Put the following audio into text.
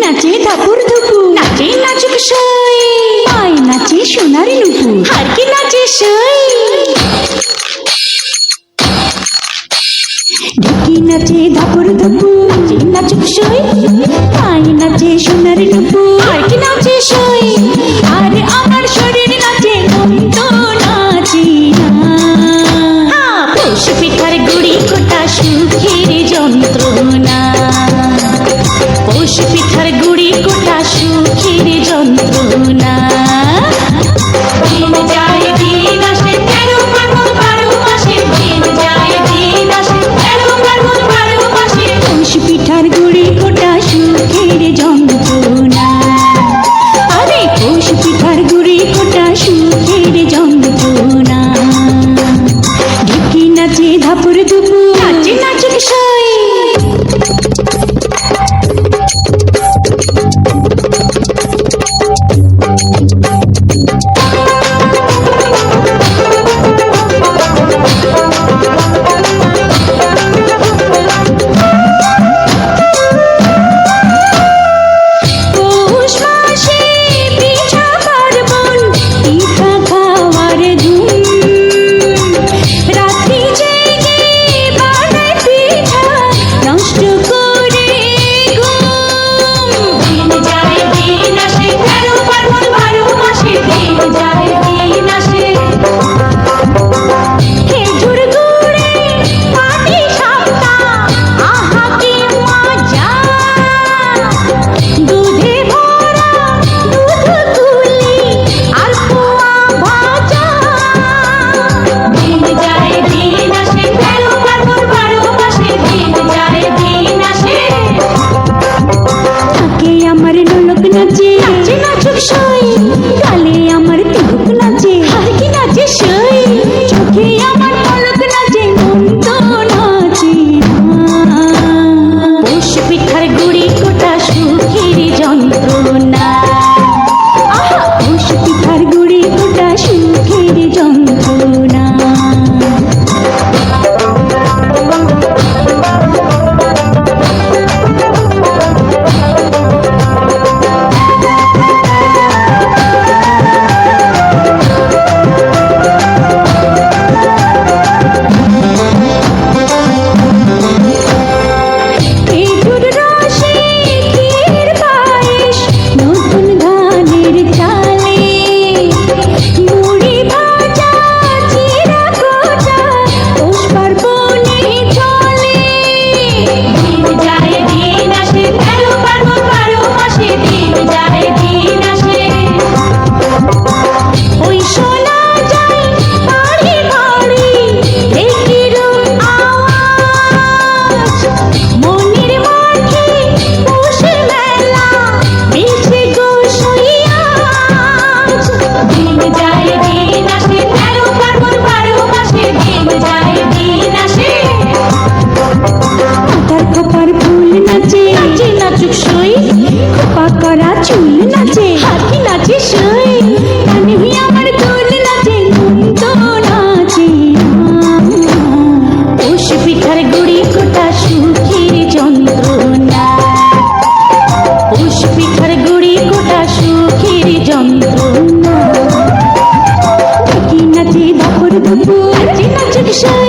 নাচে ঠাকুর ধুকুর নাচে নাচুক সই? পায় নাচে সোনার নুপুর। হারকে নাচে সই? ঢেকি নাচে ধাপুর ধুকুর নাচুক সই? পায় নাচে সোনার আর কি নাচে সই? আর আমার শরীর নাচে মন্দ নাচি না। হ্যাঁ, পিঠার গুড়ি কোটা সুখের যন্ত্র। Buat 个声